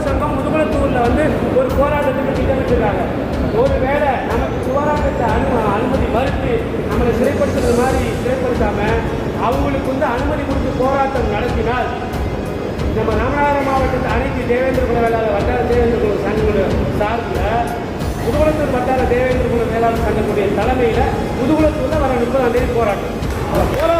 முகவர் சங்கம் முதுகுளத்தூரில் வந்து ஒரு போராட்டத்துக்கு திட்டமிட்டிருக்காங்க. ஒருவேளை நமக்கு போராட்டத்தை அனு அனுமதி மறுத்து நம்மளை சிறைப்படுத்துறது மாதிரி சிறைப்படுத்தாம அவங்களுக்கு வந்து அனுமதி கொடுத்து போராட்டம் நடத்தினால் நம்ம ராமநாதபுரம் மாவட்டத்தில் அனைத்து தேவேந்திர குல வேளாளர் வட்டார தேவேந்திர குல சங்கங்கள் சார்பில் முதுகுளத்தூர் வட்டார தேவேந்திர குல வேளாளர் சங்கத்துடைய தலைமையில் முதுகுளத்தூரில் வர முப்பதாம் தேதி போராட்டம். போராட்டம்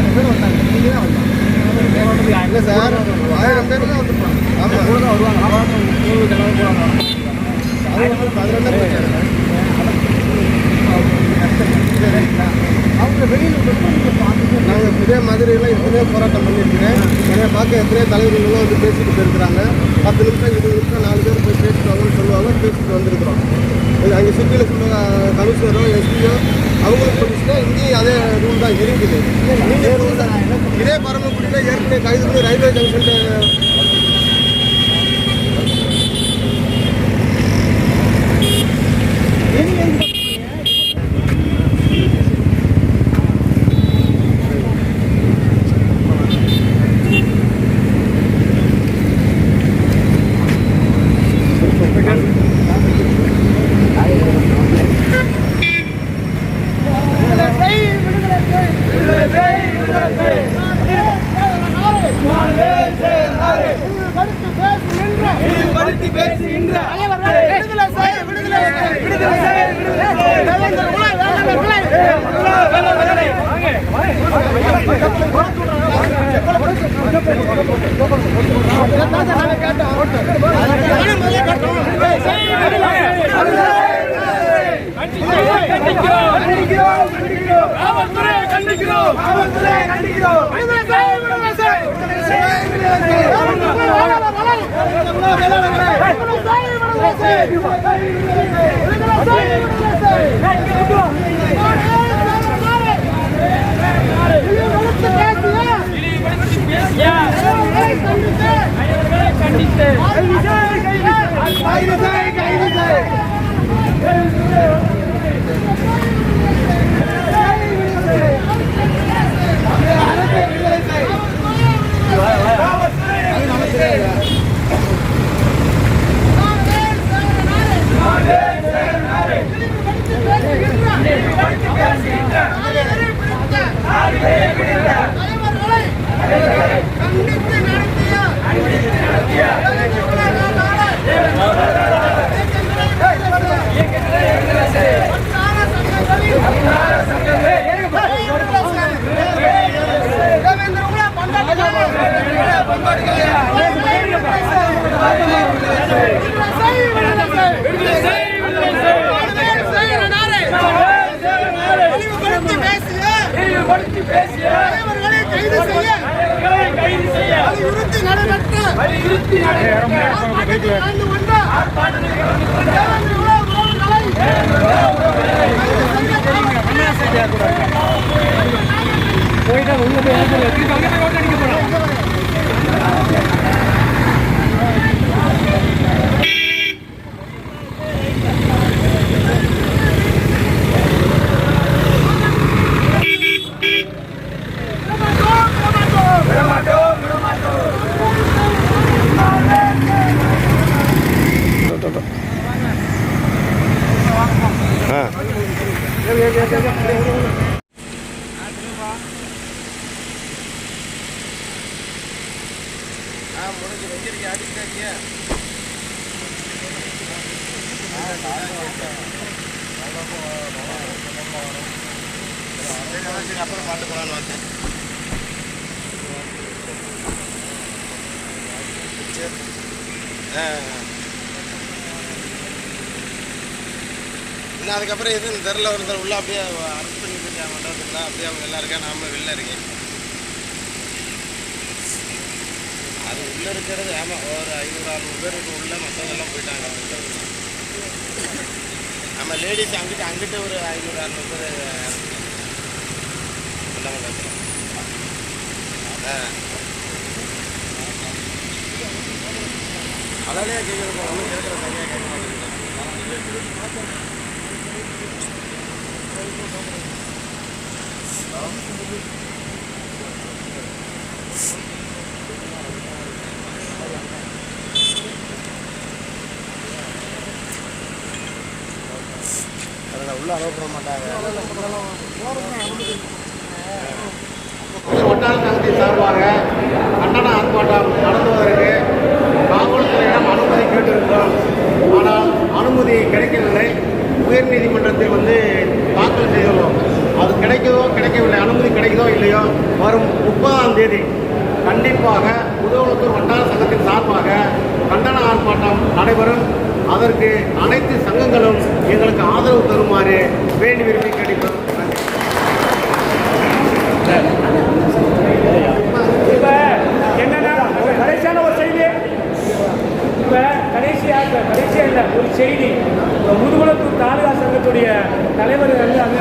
பேர் வந்தாங்க. நீங்க தான் வந்தாங்க. இல்லை சார் ஆயிரம் பேர் தான் வந்துருப்பாங்க ஆமாம் கூட தான் வருவாங்க அவங்க வெளியில் நாங்கள் இதே மதுரையில் எத்தனையோ போராட்டம் பண்ணியிருக்கிறேன் என்னை பார்க்க எத்தனையோ தலைவர்களும் வந்து பேசிட்டு போயிருக்கிறாங்க பத்து நிமிஷம் இருபது நிமிஷம் நாலு பேர் போய் பேசிட்டு வாங்கன்னு சொல்லுவாங்க பேசிட்டு வந்திருக்கிறோம் இது அங்கே சிட்டியில் கமிஷனரோ எஸ்பியோ அவங்களுக்கு சொல்லிச்சுன்னா இங்கேயும் அதே ரூல் தான் இருக்குது. இதே பரமக்குடியில் ஏற்கனவே கைது பண்ணி ரயில்வே ஜங்ஷன் கண்டித்து. போயிட்டா உள்ள போய் Thank. நான் முடிஞ்சு வச்சிருக்கேன் அடிச்சாச்சிய அப்புறம் பாட்டு போகலான்னு வந்தேன் இன்னும் அதுக்கப்புறம் எதுவும் தெரில ஒருத்தர் உள்ளே அப்படியே அரசு பண்ணி போயிட்டாங்க அப்படியே அவங்க எல்லாம் இருக்கேன் நாமளும் வெளில இருக்கேன். அது உள்ளே இருக்கிறது ஆமாம் ஒரு ஐநூறு அறுநூறு பேர் இருக்கு உள்ள போயிட்டாங்க. நம்ம லேடிஸ் அங்கிட்டு அங்கிட்டு ஒரு ஐநூறு அறுநூறு பேர் உள்ள மண்டபத்தில் ஆ. அதாலே கேட்குறது ஒன்றும் கேட்குற சரியாக கேட்க மாட்டேங்குது உள்ள அலோவ் பண்ண மாட்டாங்க. வட்டார சங்கத்தின் சார்பாக கண்டன ஆர்ப்பாட்டம் நடத்துவதற்கு காவல்துறையிடம் அனுமதி கேட்டிருக்கிறோம். ஆனால் அனுமதி கிடைக்கவில்லை. உயர்நீதிமன்றத்தில் வந்து தாக்கல் செய்துள்ளோம். அது கிடைக்குதோ கிடைக்கவில்லை அனுமதி கிடைக்குதோ இல்லையோ வரும் முப்பதாம் தேதி கண்டிப்பாக உதவத்தூர் வட்டார சங்கத்தின் சார்பாக கண்டன ஆர்ப்பாட்டம் நடைபெறும். அதற்கு அனைத்து சங்கங்களும் எங்களுக்கு ஆதரவு தருமாறு வேண்டி விரும்பி கிடைக்கும் என்னன்னா கடைசியான ஒரு செய்தி. இப்போ கடைசியா இப்ப ஒரு செய்தி. முதுகுளத்தூர் தாலுகா சங்கத்துடைய தலைவர் வந்து அங்க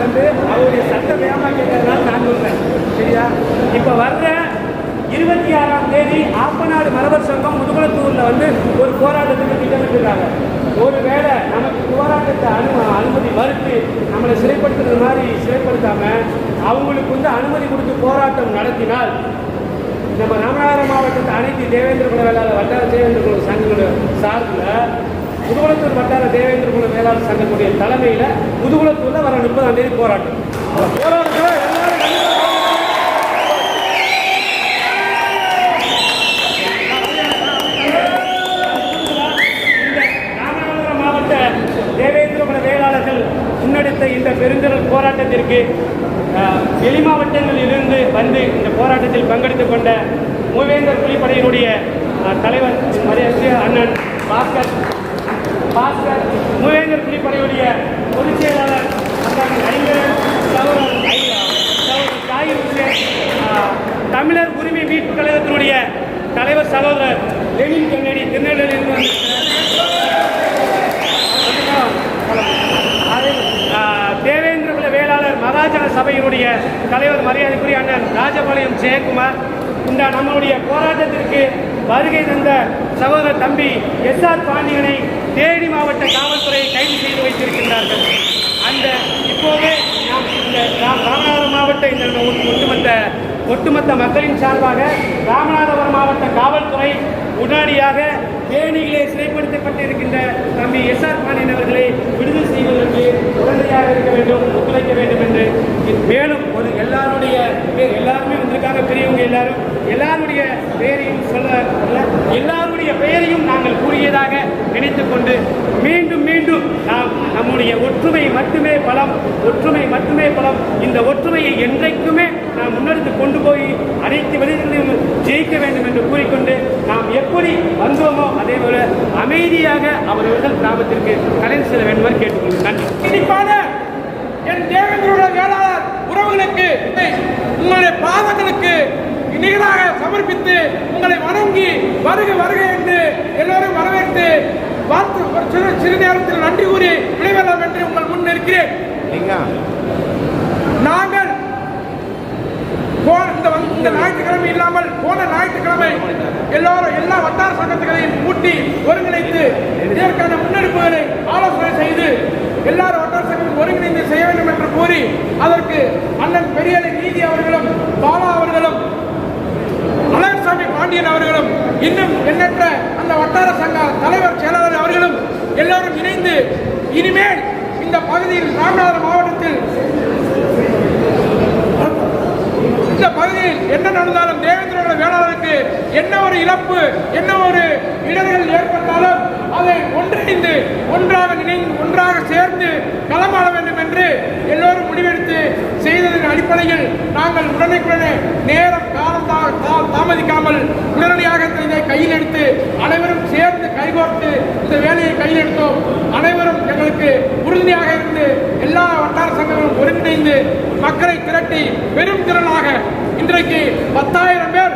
அவருடைய சட்ட வேகமாக நான் சொல்றேன். சரியா? இப்ப வர்ற இருபத்தி ஆறாம் தேதி ஆப்பநாடு மரபர் சங்கம் முதுகுளத்தூர்ல வந்து ஒரு போராட்டத்துக்கு திட்டமிட்டிருக்காங்க. ஒருவேளை நமக்கு போராட்டத்தை அனு அனுமதி மறுத்து நம்மளை சிறைப்படுத்துறது மாதிரி சிறைப்படுத்தாம அவங்களுக்கு வந்து அனுமதி கொடுத்து போராட்டம் நடத்தினால் நம்ம ராமநாதபுரம் மாவட்டத்தை அனைத்து தேவேந்திர குல வேளாளர் வட்டார தேவேந்திர குல சங்கங்களோட சார்பில் முதுகுளத்தூர் வட்டார தேவேந்திர குல வேளாளர் சங்கத்துடைய தலைமையில் முதுகுளத்தூரில் வர முப்பதாம் தேதி போராட்டம். போராட்டம் போராட்டத்தில் எல்லாரும் கண்டிப்பா இந்த ராமநாதபுரம் மாவட்ட தேவேந்திர குல வேளாளர்கள் முன்னெடுத்த இந்த பெருந்திரள் போராட்டத்திற்கு வெளி மாவட்டங்களில் இருந்து வந்து இந்த போராட்டத்தில் பங்கெடுத்துக் கொண்ட மூவேந்தர் புலிப்படையினுடைய தலைவர் மரியாதை அண்ணன் பாஸ்கர் பாஸ்கர் மூவேந்தர் புலிப்படையுடைய பொதுச் செயலாளர் அண்ணன் தமிழர் உரிமை மீட்பு கழகத்தினுடைய தலைவர் சகோதரர் லெனின் கண்ணடி திருநெல்வேலியிலிருந்து அது, ஆ, தேவேந்திர குல வேளாளர் சபையினுடைய தலைவர் மரியாதைக்குரிய அண்ணன் ராஜபாளையம் ஜெயக்குமார் இந்த நம்மளுடைய போராட்டத்திற்கு வருகை தந்த சகோதரர் தம்பி எஸ் ஆர் பாண்டியனை தேனி மாவட்ட காவல்துறை கைது செய்து வைத்திருக்கின்றார்கள். அந்த இப்போது நாம் இந்த ராமநாதபுரம் மாவட்ட இந்த ஒட்டுமொத்த ஒட்டுமொத்த மக்களின் சார்பாக ராமநாதபுரம் மாவட்ட காவல்துறை உடனடியாக தேனியிலே சிறைப்படுத்தப்பட்டிருக்கின்ற தம்பி எஸ் ஆர் பாண்டியன் அவர்கள் விடுதலை செய்வதற்கு உடனடியாக இருக்க வேண்டும் ஒத்துழைக்க வேண்டும் என்று மேலும் ஒரு எல்லாருடைய பேர் எல்லாருமே வந்திருக்காங்க பெரியவங்க எல்லாரும். எல்லாருடைய பெயரையும் சொல்ல எல்லாருடைய பெயரையும் நாங்கள் கூறியதாக நினைத்து கொண்டு மீண்டும் மீண்டும் நாம் நம்முடைய ஒற்றுமை மட்டுமே பலம் ஒற்றுமை மட்டுமே பலம். இந்த ஒற்றுமையை என்றைக்குமே நாம் முன்னெடுத்து கொண்டு போய் அனைத்து வெளியிலும் ஜெயிக்க வேண்டும் என்று கூறிக்கொண்டு நாம் எப்படி வந்தோமோ அதே போல அமைதியாக அவரவர்கள் கிராமத்திற்கு கலைந்து செல்ல வேண்டும் கேட்டுக்கொள்கிறேன் நன்றி. என் தேவேந்திரோட வேளாண் உறவுகளுக்கு உங்களுடைய பாதங்களுக்கு நிகராக சமர்ப்பித்து உங்களை வணங்கி வருக வருக என்று எல்லோரும் வரவேற்று ஒரு சிறு சிறு நேரத்தில் நன்றி கூறி விடைபெறலாம் என்று உங்கள் முன் இருக்கிறேன் நாங்கள் போன இந்த இந்த ஞாயிற்றுக்கிழமை இல்லாமல் போன ஞாயிற்றுக்கிழமை எல்லாரும் எல்லா வட்டார சங்கங்களையும் கூட்டி ஒருங்கிணைத்து இதற்கான முன்னெடுப்புகளை ஆலோசனை செய்து எல்லாரும் ஒருங்கிணைந்து செய்ய வேண்டும் என்று கூறி அதற்கு அண்ணன் பெரியலை நீதி அவர்களும் பாலா அவர்களும் அழகர்சாமி பாண்டியன் அவர்களும் இன்னும் எண்ணற்ற அந்த வட்டார சங்க தலைவர் செயலாளர் அவர்களும் எல்லோரும் இணைந்து இனிமேல் இந்த பகுதியில் ராமநாதபுரம் மாவட்டத்தில் மாவட்டத்தில் இந்த பகுதியில் என்ன நடந்தாலும் தேவேந்திரோட வேளாளருக்கு என்ன ஒரு இழப்பு என்ன ஒரு இடர்கள் ஏற்பட்டாலும் அதை ஒன்றிணைந்து ஒன்றாக நினைந்து ஒன்றாக சேர்ந்து களமாட வேண்டும் என்று எல்லோரும் முடிவெடுத்து செய்ததன் அடிப்படையில் நாங்கள் உடனுக்குடனே நேரம் காலம் தாமதிக்காமல் உடனடியாக இதை கையில் எடுத்து அனைவரும் சேர்ந்து கைகோர்த்து இந்த வேலையை கையில் எடுத்தோம். அனைவரும் எங்களுக்கு உறுதியாக இருந்து எல்லா வட்டார சங்கங்களும் ஒருங்கிணைந்து மக்களை திரட்டி பெரும் திரளாக இன்றைக்கு பத்தாயிரம் பேர்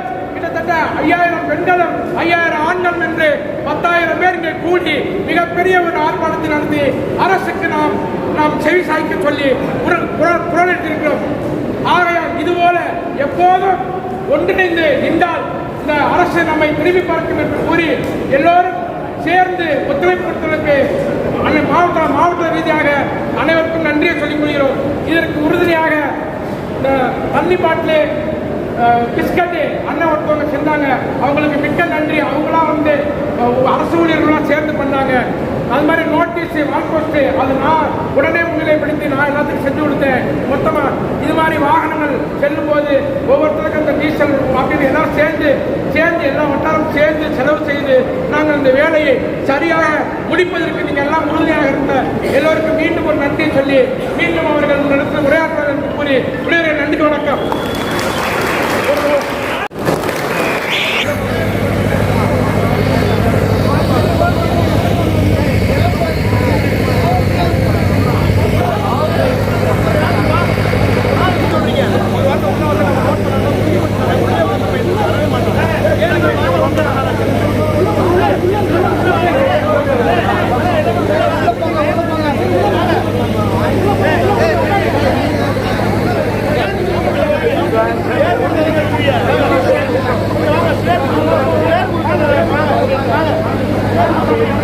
கிட்டத்தட்ட ஐயாயிரம் பெண்களும் ஐயாயிரம் ஆண்களும் என்று பத்தாயிரம் பேர் இங்கே கூடி மிகப்பெரிய ஒரு ஆர்ப்பாட்டத்தை நடத்தி அரசுக்கு நாம் நாம் செவி சாய்க்க சொல்லி குரல் குரல் குரலிட்டிருக்கிறோம் ஆகையால் இதுபோல எப்போதும் ஒன்றிணைந்து நின்றால் இந்த அரசு நம்மை திரும்பி பார்க்கும் என்று கூறி எல்லோரும் சேர்ந்து ஒத்துழைப்பு கொடுத்ததற்கு மாவட்ட மாவட்ட ரீதியாக அனைவருக்கும் நன்றியை சொல்லிக் கொள்கிறோம். இதற்கு உறுதுணையாக இந்த தண்ணி பாட்டிலே பிஸ்கட்டு அண்ணன் ஒருத்தவங்க செஞ்சாங்க. அவங்களுக்கு மிக்க நன்றி. அவங்களாம் வந்து அரசு ஊழியர்களாம் சேர்ந்து பண்ணாங்க. அது மாதிரி நோட்டீஸு வால்போஸ்ட் அது நான் உடனே முன்னிலைப்படுத்தி நான் எல்லாத்துக்கும் செஞ்சு கொடுத்தேன். மொத்தமாக இது மாதிரி வாகனங்கள் செல்லும் போது ஒவ்வொருத்தருக்கும் அந்த டீசல் அப்படின்னு எல்லாம் சேர்ந்து சேர்ந்து எல்லா வட்டாரம் சேர்ந்து செலவு செய்து நாங்கள் இந்த வேலையை சரியாக முடிப்பதற்கு நீங்கள் எல்லாம் உறுதியாக இருந்த எல்லோருக்கும் மீண்டும் ஒரு நன்றி சொல்லி மீண்டும் அவர்கள் Thank you.